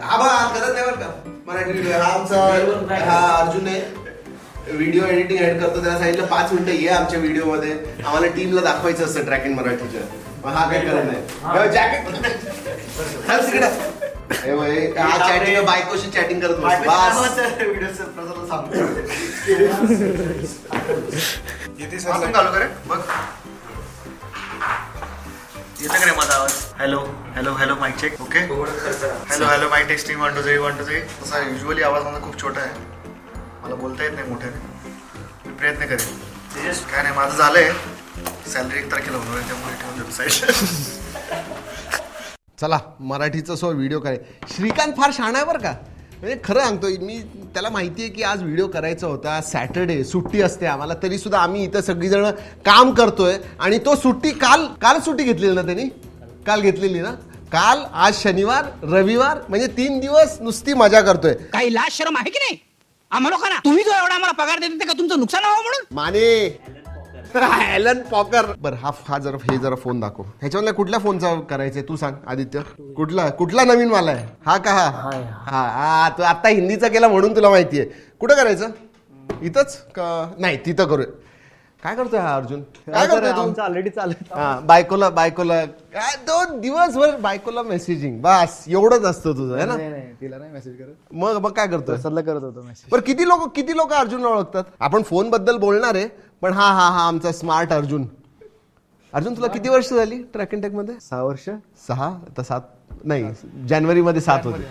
हा बा करत नाही बरं का? मराठी व्हिडिओ हा आमचा हा अर्जुन आहे. व्हिडिओ एडिटिंग एड करतो. त्याला सांगितलं पाच मिनिटं ये आमच्या व्हिडिओमध्ये. आम्हाला टीमला दाखवायचं असतं ट्रॅक इन मराठीच्या मग हा काय करत नाही. जॅकेट चल तिकडे. हे चॅटिंग बायकोशी चॅटिंग करत बसतो. बस. चालू करे बघ. येतं का रे माझा आवाज? Hello hello hello mike check okay hello hello mike testing one two three one two three तसा युजली आवाज माझा खूप छोटा आहे. मला बोलता येत नाही मोठ्याने मी प्रयत्न करेन. काय नाही माझं झालंय. सॅलरी एक तारखेला होणार आहे त्यामुळे ठेवून देतो चला मराठीचा सो व्हिडिओ करे श्रीकांत फार शहाणा आहे बरं का? म्हणजे खरं सांगतोय मी त्याला माहिती आहे की आज व्हिडिओ करायचा होता. सॅटर्डे सुट्टी असते आम्हाला. तरी सुद्धा आम्ही इथं सगळीजण काम करतोय. आणि तो सुट्टी काल काल सुट्टी घेतलेली ना त्यांनी? काल घेतलेली ना? काल आज शनिवार रविवार म्हणजे तीन दिवस नुसती मजा करतोय. काही लाज शरम आहे की नाही? आम्हा लोकांना तुम्ही जो एवढा आम्हाला पगार देते ते का तुमचं नुकसान व्हावं म्हणून? माने. ॲलन पॉकर बर हा हा जरा हे जरा फोन दाखव. ह्याच्यामधल्या कुठल्या फोनचा करायचंय? तू सांग आदित्य. कुठला कुठला नवीन वाला आहे? हा का हा? हा हा तू आता हिंदीचा केला म्हणून तुला माहितीये. कुठं करायचं? इथंच? का नाही तिथं करूया. काय करतोय हा अर्जुन? काय करतोय तू? ऑलरेडी चालत हा बायकोला बायकोला काय दोन दिवसभर बायकोला मेसेजिंग बस एवढंच असतं तुझं है ना? नाही नाही तिला नाही मेसेज करत. मग मग काय करतोय? प्रसादला करत होतो मेसेज पण किती लोक किती लोक अर्जुनला ओळखतात? आपण फोनबद्दल बोलणार आहे पण हा हा हा आमचा स्मार्ट अर्जुन. अर्जुन तुला किती वर्ष झाली? ट्रॅक अँड टेकमध्ये? सहा वर्ष. सहा? आता सात नाही जानेवारी मध्ये सात होते.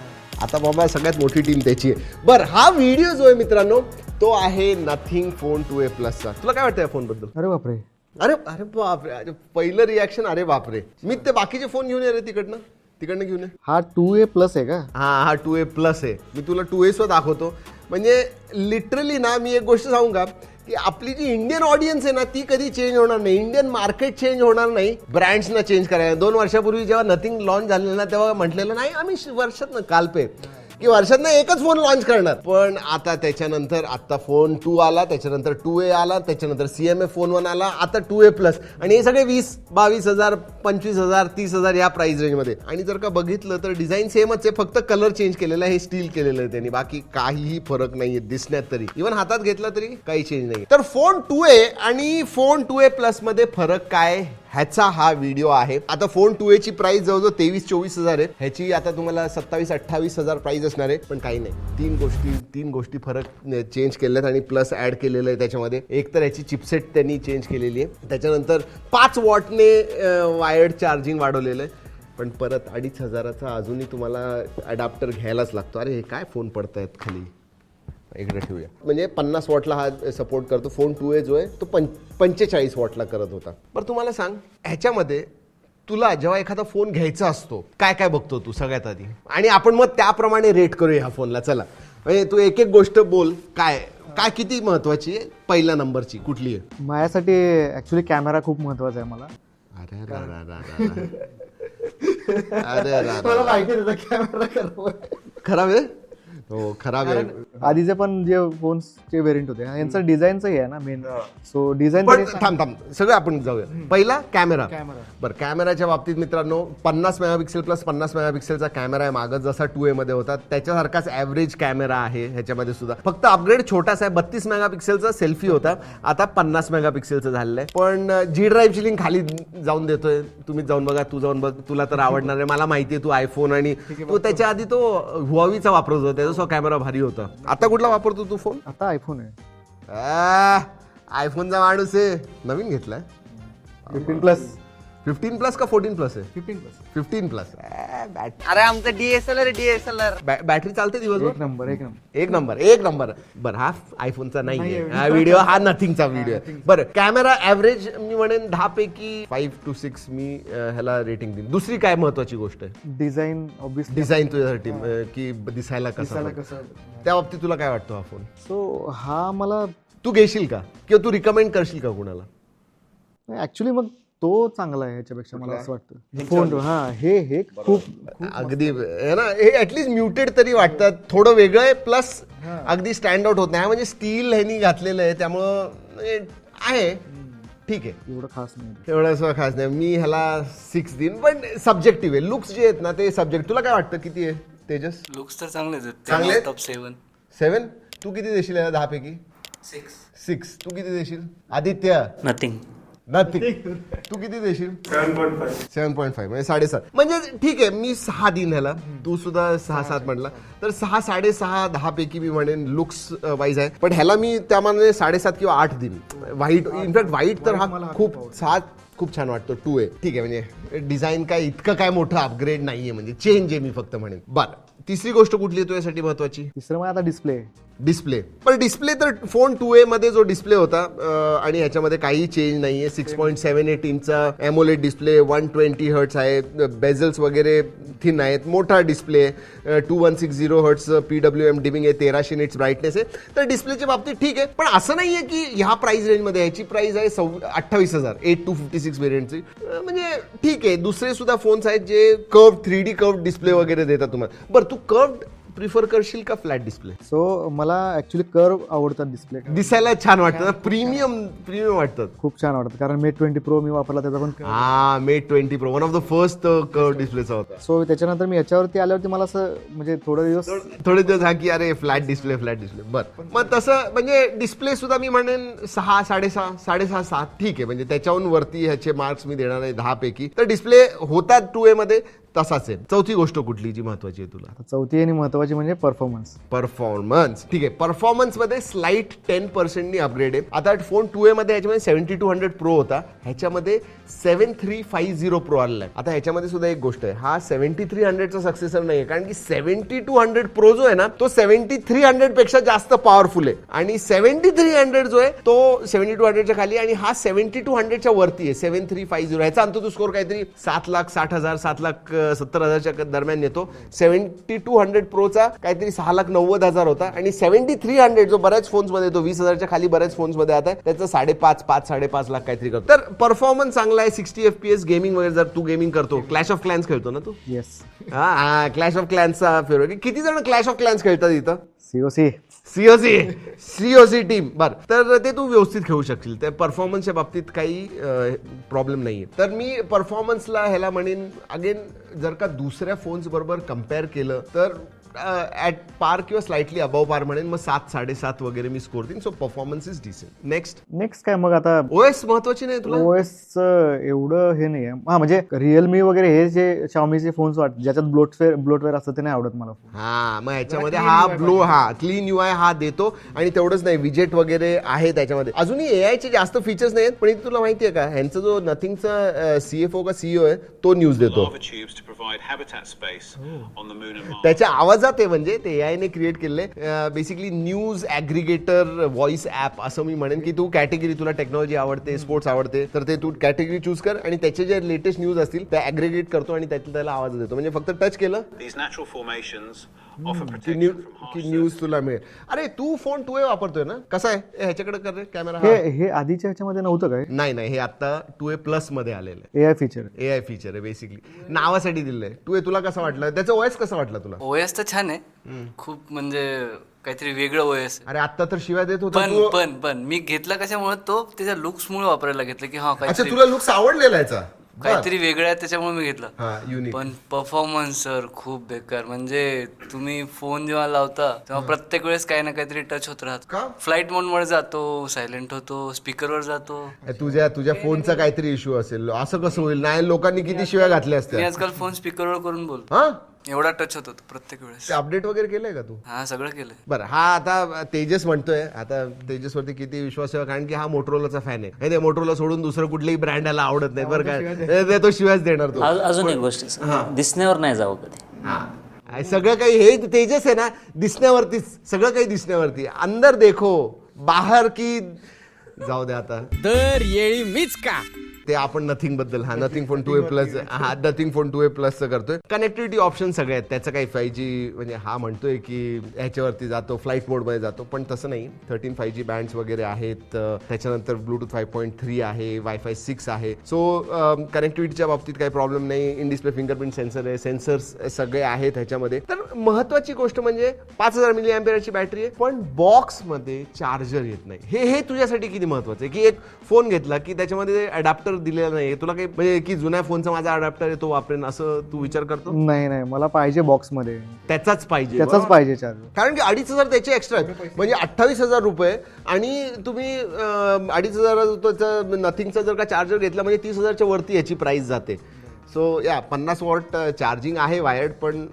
आता बाबा सगळ्यात मोठी टीम त्याची आहे. बर हा व्हिडिओ जो आहे मित्रांनो तो आहे नथिंग फोन टू ए प्लसचा तुला काय वाटतं या फोनबद्दल? अरे बापरे. अरे अरे बापरे अरे पहिलं रिॲक्शन अरे बापरे. मी ते बाकीचे फोन घेऊन ये रे तिकडनं. तिकडनं घेऊन ये. हा टू ए प्लस आहे का? हा हा टू ए प्लस आहे. मी तुला टू एस दाखवतो. म्हणजे लिटरली ना मी एक गोष्ट सांगू का? की आपली जी इंडियन ऑडियन्स आहे ना ती कधी चेंज होणार नाही. इंडियन मार्केट चेंज होणार नाही. ब्रँड्सना चेंज करायला. दोन वर्षापूर्वी जेव्हा नथिंग लॉन्च झालेलं ना तेव्हा म्हटलेलं नाही आम्ही वर्षात कालपे की वर्षातनं एकच फोन लॉन्च करणार. पण आता त्याच्यानंतर आता फोन टू आला त्याच्यानंतर टू ए आला त्याच्यानंतर C M A phone one आला आता टू ए प्लस आणि हे सगळे वीस बावीस हजार पंचवीस हजार तीस हजार या प्राइस रेंजमध्ये आणि जर का बघितलं तर डिझाईन सेमच आहे फक्त कलर चेंज केलेला आहे हे स्टील केलेलं आहे त्यांनी. बाकी काहीही फरक नाहीये दिसण्यात तरी. इव्हन हातात घेतला तरी काही चेंज नाही तर फोन टू ए आणि फोन टू ए प्लसमध्ये फरक काय? ह्याचा हा व्हिडिओ आहे. आता फोन टू ची प्राइस जवळजवळ तेवीस चोवीस हजार आहे. ह्याची आता तुम्हाला सत्तावीस अठ्ठावीस हजार प्राइस असणार आहे. पण काही नाही. तीन गोष्टी तीन गोष्टी फरक चेंज केल्यात आणि प्लस ऍड केलेलं आहे त्याच्यामध्ये. एक तर ह्याची चिपसेट त्यांनी चेंज केलेली आहे. त्याच्यानंतर पाच वॉटने वायर्ड चार्जिंग वाढवलेलं आहे. पण परत अडीच हजाराचा अजूनही तुम्हाला अडॅप्टर घ्यायलाच लागतो. अरे हे काय फोन पडतायत खाली? इकडे ठेवूया. म्हणजे पन्नास वॉटला हा सपोर्ट करतो फोन टू ए जो आहे तो पं पंचेचाळीस वॉटला करत होता. बरं तुम्हाला सांग ह्याच्यामध्ये तुला जेव्हा एखादा फोन घ्यायचा असतो काय काय बघतो तू सगळ्यात आधी? आणि आपण मग त्याप्रमाणे रेट करूया ह्या फोनला चला. म्हणजे तू एक एक गोष्ट बोल काय काय किती महत्वाची आहे? पहिल्या नंबरची कुठली आहे? माझ्यासाठी ऍक्च्युली कॅमेरा खूप महत्त्वाचा आहे मला. अरे रा रा रा रा रा. अरे रा रा रा. माहिती कॅमेरा खराब आहे? हो खराब आहे. आधीचे पण जे फोन्सचे व्हेरियंट होते यांचा डिझाईनच आहे ना मेन सो डिझाईन थांब थांब. सगळं आपण जाऊया. पहिला कॅमेरा कॅमेरा. बरं कॅमेराच्या बाबतीत मित्रांनो पन्नास मेगापिक्सेल प्लस पन्नास मेगापिक्सेलचा कॅमेरा आहे मागं. जसा टू ए मध्ये होता त्याच्यासारखाच ॲव्हरेज कॅमेरा आहे ह्याच्यामध्ये सुद्धा. फक्त अपग्रेड छोटासा आहे. बत्तीस मेगापिक्सेलचा सेल्फी होता. आता पन्नास मेगापिक्सेलचं झालेलं आहे. पण जी ड्राईव्हची लिंक खाली जाऊन देतोय. तुम्ही जाऊन बघा तू जाऊन बघ. तुला तर आवडणार आहे. मला माहिती आहे तू आयफोन आणि तू त्याच्या आधी तो हुआवीचा वापरत होता. त्याचा कॅमेरा भारी होता. आता कुठला वापरतो तू फोन आता आयफोन आहे. आयफोनचा माणूस आहे. नवीन घेतलाय. फिफ्टीन प्लस फिफ्टीन प्लस का फोर्टीन प्लस आहे? फिफ्टीन प्लस फिफ्टीन प्लस अरे आमचं डीएसएलआर डीएसएलआर बॅटरी चालते एक दिवसभर नंबर एक नंबर एक नंबर एक नंबर बरं हा आयफोनचा नाही हा व्हिडिओ हा नथिंगचा व्हिडिओ आहे. बरं कॅमेरा ऍव्हरेज मी म्हणेन दहा पैकी फाईव्ह टू सिक्स मी अं, ह्याला रेटिंग देईन. दुसरी काय महत्वाची गोष्ट आहे? डिझाईन ऑब्विसली डिझाईन तुझ्यासाठी अं, की दिसायला दिसायला कसा कसं त्या बाबतीत तुला काय वाटतं हा फोन सो हा मला तू घेशील का? किंवा तू रिकमेंड करशील का कुणाला? ऍक्च्युली मग तो चांगला आहे ह्याच्यापेक्षा मला असं वाटतं. फोन हा हे हे खूप अगदी आहे. ना हे ऍटलीस्ट म्युटेड तरी वाटतात. थोडं वेगळं आहे प्लस अगदी स्टँड आउट होत नाही. हा म्हणजे स्टील ह्यांनी घातलेलं आहे त्यामुळं आहे. ठीक आहे. एवढं खास नाही. एवढं असं खास नाही. मी ह्याला सिक्स देईन. पण सब्जेक्टिव्ह आहे. लुक्स जे आहेत ना ते सब्जेक्ट तुला काय वाटतं? किती आहे? तेजस? लुक्स तर चांगलेच आहेत. चांगले आहेत? टॉप सेवन सेवन तू किती देशील याला दहा पैकी सिक्स सिक्स तू किती देशील? आदित्य? नथिंग नथिंग तू किती देशील? Seven point five. म्हणजे साडेसात. म्हणजे ठीक आहे मी सहा दिन ह्याला. तू सुद्धा सहा सात म्हटला. तर सहा साडेसहा दहा पैकी मी म्हणेन लुक्स वाईज आहे. पण ह्याला मी त्यामानाने साडेसात किंवा आठ दिन. व्हाईट इनफॅक्ट व्हाईट तर हा खूप सात खूप छान वाटतो. टू आहे. ठीक आहे म्हणजे डिझाईन काय इतकं काय मोठं अपग्रेड नाहीये. म्हणजे चेंज आहे मी फक्त म्हणेन. बरं. तिसरी गोष्ट कुठली आहे तुझ्यासाठी महत्वाची? तिसरं मग आता डिस्प्ले डिस्प्ले पण डिस्प्ले तर फोन टू ए मध्ये जो डिस्प्ले होता आणि याच्यामध्ये काही चेंज नाहीये. Six point seven eight इंचचा AMOLED display one twenty hertz आहे. बेझल्स वगैरे थिन आहेत मोठा display two one six zero hertz P W M dimming आहे. तेराशे निट्स ब्राईटनेस आहे. तर डिस्प्लेच्या बाबतीत ठीक आहे. पण असं नाहीये की ह्या प्राइस रेंजमध्ये याची प्राइस आहे सव अठ्ठावीस हजार. एट टू फिफ्टी सिक्स वेरियंटची म्हणजे ठीक आहे. दुसरे सुद्धा फोन्स आहेत जे curve three D curve display वगैरे देतात तुम्हाला. बरं तू कर्व प्रिफर करशील का फ्लॅट डिस्प्ले? सो मला ऍक्च्युली कर्व आवडतात डिस्प्ले दिसायला छान वाटतं. प्रीमियम प्रीमियम वाटतात. खूप छान वाटतं कारण मे ट्वेंटी प्रो मी वापरला त्याचा पण हा मे twenty pro one of the first curve डिस्प्लेचा होता. सो त्याच्यानंतर मी याच्यावरती आल्यावरती मला असं म्हणजे थोडे दिवस थोडे दिवस हा की अरे फ्लॅट डिस्प्ले फ्लॅट डिस्प्ले बर. मग तसं म्हणजे डिस्प्ले सुद्धा मी म्हणेन सहा साडेसहा साडेसहा सात. ठीक आहे म्हणजे त्याच्याहून वरती ह्याचे मार्क्स मी देणार आहे दहा पैकी तर डिस्प्ले होतात टू ए मध्ये तसाच आहे. चौथी गोष्ट कुठली जी महत्वाची आहे तुला? चौथी आणि महत्वाची म्हणजे परफॉर्मन्स परफॉर्मन्स ठीक आहे. परफॉर्मन्समध्ये स्लाइट टेन पर्सेंटनी अपग्रेड आहे. आता फोन टू ए मध्ये ह्याच्यामध्ये सेव्हन्टी टू हंड्रेड प्रो होता. ह्याच्यामध्ये seven three five zero pro आलेला आहे. आता ह्याच्यामध्ये सुद्धा एक गोष्ट आहे. हा सेव्हन्टी थ्री हंड्रेडचा सक्सेसर नाही आहे कारण की सेव्हन्टी टू हंड्रेड प्रो जो आहे ना तो सेव्हन्टी थ्री हंड्रेडपेक्षा जास्त पॉवरफुल आहे. आणि सेव्हन्टी थ्री हंड्रेड जो आहे तो सेव्हन्टी टू हंड्रेडच्या खाली आणि हा सेव्हन्टी टू हंड्रेडच्या वरती आहे. सेव्हन थ्री फाईव्ह झिरो ह्याचा अंत स्कोर काहीतरी सात लाख साठ हजार सात लाख सत्तर हजारच्या दरम्यान येतो सेव्हन्टी टू हंड्रेड प्रोचा काहीतरी सहा लाख नव्वद हजार होता. आणि सेव्हन्टी थ्री हंड्रेड जो बऱ्याच फोन्समध्ये येतो वीस हजारच्या खाली बऱ्याच फोन्समध्ये आता त्याचं साडेपाच पाच साडेपाच लाख काहीतरी करतो. तर परफॉर्मन्स चांगला आहे. Sixty F P S gaming वगैरे जर तू गेमिंग करतो क्लॅश ऑफ क्लॅन्स खेळतो ना तू? येस हा हा क्लॅश ऑफ क्लॅन्सचा फेवरेट. किती जण क्लॅश ऑफ क्लॅन्स खेळतात इथं? सीओसी सीओसी सीओसी टीम बर. तर ते तू व्यवस्थित खेळू शकशील. त्या परफॉर्मन्सच्या बाबतीत काही प्रॉब्लेम नाहीये. तर मी परफॉर्मन्सला ह्याला म्हणेन अगेन जर का दुसऱ्या फोन्स बरोबर कंपेअर केलं तर ऍट पार किंवा स्लाइटली अबाव पार म्हणेन मग सात साडेसात वगैरे मी स्कोर देईन. So performance is decent next next काय मग आता ओएस महत्वाची नाही तुला? ओएस एवढं हे नाही आहे हा म्हणजे रिअलमी वगैरे हे जे शाओमीचे फोन्स वाट ज्याच्यात ब्लोटवेअर ब्लोटवेअर असतं ते नाही आवडत मला फोन हा मग ह्याच्यामध्ये हा ब्लो हा क्लीन यू आय हा देतो. आणि तेवढंच नाही विजेट वगैरे आहे त्याच्यामध्ये. अजूनही ए चे जास्त फीचर्स नाहीत पण इथे तुला माहितीये का ह्यांचा जो नथिंगचा सीएफओ का सीईओ आहे तो न्यूज देतो. Mars. त्याच्या आवाजात आहे म्हणजे ते एआय ने क्रिएट केले basically news aggregator voice app असं मी म्हणेन की तू कॅटेगरी तुला टेक्नॉलॉजी आवडते स्पोर्ट्स आवडते तर ते तू कॅटेगरी चूज कर आणि त्याचे जे लेटेस्ट न्यूज असतील ते ऍग्रिगेट करतो आणि त्यातल्या त्याला आवाज देतो. म्हणजे फक्त टच केलं. These natural formations offer की protection न्यू from harsh की न्यूज तुला मिळेल. अरे तू फोन टू ए वापरतोय ना? कसा आहे? ह्याच्याकडे कर रे कॅमेरा हे. हे आधीच्या ह्याच्यामध्ये नव्हतं काय? नाही नाही हे आता टू ए प्लसमध्ये आलेलं आहे. A I feature A I feature आहे बेसिकली नावासाठी दिलंय. टू ए तुला कसं वाटलं? त्याचं वॉइस कसं वाटलं तुला? ओएस तर छान आहे. खूप म्हणजे काहीतरी वेगळं ओएस अरे आता तर शिवाय देत होता पण तू? पण पण. मी घेतला कशामुळे? तो त्याच्या लुक्स मुळे वापरायला घेतलं की हा अच्छा काहीतरी तुला लुक्स आवडलेला याचा. काहीतरी वेगळं आहे त्याच्यामुळे मी घेतलं. हा युनिक पण परफॉर्मन्स सर खूप बेकार. म्हणजे तुम्ही फोन जेव्हा लावता तेव्हा प्रत्येक वेळेस काही ना काहीतरी टच होत का? राहतो फ्लाईट मोडमध्ये जातो सायलेंट होतो स्पीकरवर जातो. तुझ्या तुझ्या फोनचा काहीतरी इश्यू असेल. असं कसं होईल? नाही लोकांनी किती शिव्या घातल्या मी असत्या आजकाल फोन स्पीकरवर करून बोल हा? एवढा टच होत होतो प्रत्येक वेळेस. अपडेट वगैरे केलंय का तू? हा सगळं केलंय. बरं हा आता तेजस म्हणतोय. आता तेजस वरती किती विश्वास आहे कारण की हा मोटरोलाचा फॅन आहे. हे ते मोटरोला सोडून दुसरं कुठलंही ब्रँड याला आवडत नाही. बरं काय ते- शिवायच देणार तो. अज- अजून एक गोष्ट सर. दिसण्यावर नाही जावं कधी. हा. सगळं काही हे तेजस आहे ना दिसण्यावरतीच सगळं काही दिसण्यावरती. अंदर देखो बाहेर की जाऊ दे आता. दर येळी मीच का? ते आपण नथिंगबद्दल हा Nothing phone two A plus हा Nothing phone two A plus करतोय. कनेक्टिव्हिटी ऑप्शन सगळे आहेत त्याचं काही फाय जी म्हणजे हा म्हणतोय की ह्याच्यावरती जातो फ्लाईट मोडमध्ये जातो पण तसं नाही. थर्टीन फाय जी बँड्स वगैरे आहेत त्याच्यानंतर ब्लूटूथ फाईव्ह पॉईंट थ्री आहे वायफाय सिक्स आहे. सो कनेक्टिव्हिटीच्या बाबतीत काही प्रॉब्लेम नाही. इन डिस्प्ले फिंगरप्रिंट सेन्सर आहे सेन्सर्स सगळे आहेत ह्याच्यामध्ये. तर महत्वाची गोष्ट म्हणजे पाच हजार मिली अँपियरची बॅटरी आहे पण बॉक्समध्ये चार्जर येत नाही. हे हे तुझ्यासाठी किती महत्वाचं आहे? की एक फोन घेतला की त्याच्यामध्ये अडॅप्टर अडॅप्टर दिलेला नाही तुला काही म्हणजे की जुन्या फोनचा माझा अडॅप्टर आहे तो वापरेन असं तू विचार करतो? नाही नाही. मला पाहिजे बॉक्समध्ये त्याचाच पाहिजे. त्याचाच पाहिजे चार्जर कारण की अडीच हजार त्याचे एक्स्ट्रा आहेत. म्हणजे अठ्ठावीस हजार रुपये आणि तुम्ही अं, अडीच हजार नथिंगचा जर का चार्जर घेतला म्हणजे तीस हजारच्या वरती याची प्राइस जाते. सो या पन्नास वॉट चार्जिंग आहे वायर्ड पण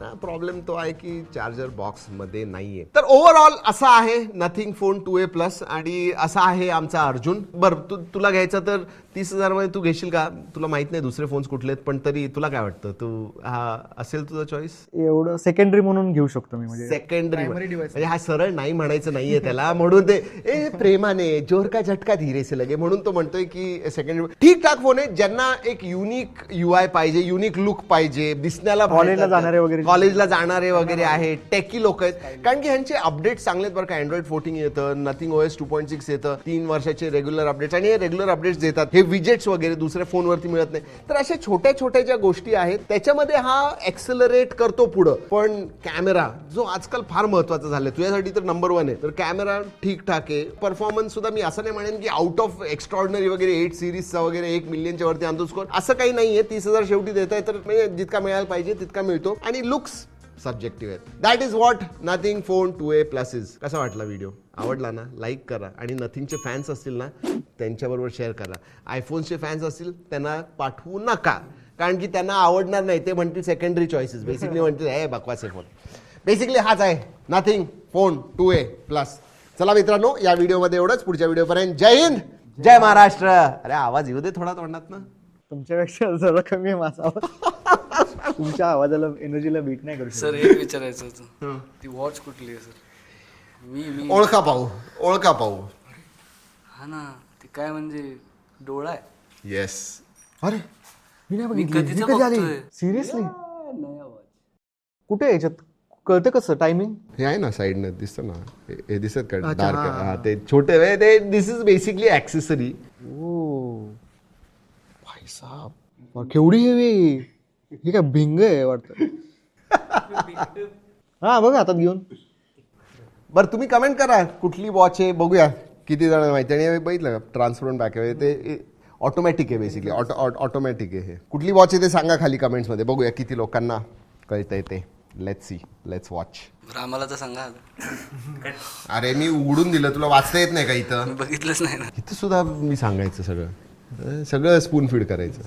प्रॉब्लेम तो आहे की चार्जर बॉक्समध्ये नाहीये. तर ओव्हरऑल असा आहे Nothing phone two A plus आणि असा आहे आमचा अर्जुन. बरं तू तुला घ्यायचा तर तीस हजारमध्ये तू घेशील का? तुला माहीत नाही दुसरे फोन्स कुठले आहेत पण तरी तुला काय वाटतं? तू हा असेल तुझा चॉईस एवढं सेकंडरी म्हणून घेऊ शकतो मी म्हणजे सेकंडरी म्हणजे हा सरळ नाही म्हणायचं नाहीये त्याला. म्हणून ते ए प्रेमाने जोर का झटका धीरे से लगे. म्हणून तो म्हणतोय की सेकंड ठीक ठाक फोन आहे ज्यांना एक युनिक यू आय पाहिजे युनिक लुक पाहिजे दिसण्याला कॉलेजला जाणारे वगैरे. कॉलेजला जाणारे वगैरे आहे टेकी लोक आहेत. कारण की ह्यांचे अपडेट चांगले आहेत बरं का. अँड्रॉइड फोर्टीन येतं Nothing OS two point six येतं तीन वर्षाचे रेग्युलर अपडेट्स आणि हे रेग्युलर अपडेट्स देतात. हे विजेट्स वगैरे दुसऱ्या फोनवरती मिळत नाही. तर अशा छोट्या छोट्या ज्या गोष्टी आहेत त्याच्यामध्ये हा एक्सेलरेट करतो पुढं. पण कॅमेरा जो आजकाल फार महत्त्वाचा झालाय तुझ्यासाठी तर नंबर वन आहे. तर कॅमेरा ठीकठाक आहे. परफॉर्मन्स सुद्धा मी असं नाही म्हणेन की आउट ऑफ एक्स्ट्रॉर्डनरी वगैरे एट सिरीजचा वगैरे एक मिलियनच्या वरती आणतो स्कोर असं काही नाहीये. तीस हजार शेवटी देत आहे तर म्हणजे जितका मिळायला पाहिजे तितका मिळतो. आणि लुक्स सब्जेक्टिव्ह आहेत. That is what Nothing phone two A pluses कसा वाटला व्हिडिओ आवडला ना? लाईक करा. आणि नथिंगचे फॅन्स असतील ना त्यांच्याबरोबर शेअर करा. आयफोन्सचे फॅन्स असतील त्यांना पाठवू नका. कारण की त्यांना आवडणार नाही. ते म्हणतील सेकंडरी चॉईसेस बेसिकली म्हणतील हे बकवास आहे फोन बेसिकली हाच आहे. Nothing phone two A plus चला मित्रांनो या व्हिडिओमध्ये एवढंच. पुढच्या व्हिडिओपर्यंत जय हिंद. जय महाराष्ट्र. अरे आवाज येऊ दे थोडा तोंडात ना. तुमच्यापेक्षा जरा कमी आहे माझा आवाज. तुमच्या आवाजाला एनर्जीला बीट नाही करू शकत. सर एक विचारायचं होतं. ती वॉच कुठली आहे सर? मी मी ओळखा पाहू ओळखा पाहू. हा ना ती काय म्हणजे डोळा आहे. येस अरे मी नाही मी बघितली कधीच ही कधी आली? बघतोय. सिरियसली कुठे आहे याच्यात? कळतं कसं टायमिंग हे आहे ना साईडनं दिसतं ना. हे- हे दिसत का? डार्क हा. हा ते छोटे ते दिस इज बेसिकली ऍक्सेसरी ओ. भाई साहब केवढी हेवी हे काय भिंग आहे वाटतं. हा बघा हातात घेऊन. बरं तुम्ही कमेंट करा. कुठली वॉच आहे बघूया. किती जण माहिती आणि बघितलं का? ट्रान्सपरंट बॅक आहे. ते ऑटोमॅटिक आहे बेसिकली ऑटोमॅटिक आहे हे. कुठली वॉच आहे ते सांगा खाली कमेंट्समध्ये बघूया किती लोकांना कळतंय ते. लेट्स सी लेट्स वॉच बरं आम्हाला तर सांगा आता. अरे मी उघडून दिलं. तुला वाचता येत नाही का इथं? मी बघितलंच नाही ना. इथं सुद्धा मी सांगायचं सगळं. सगळं स्पून फीड करायचं.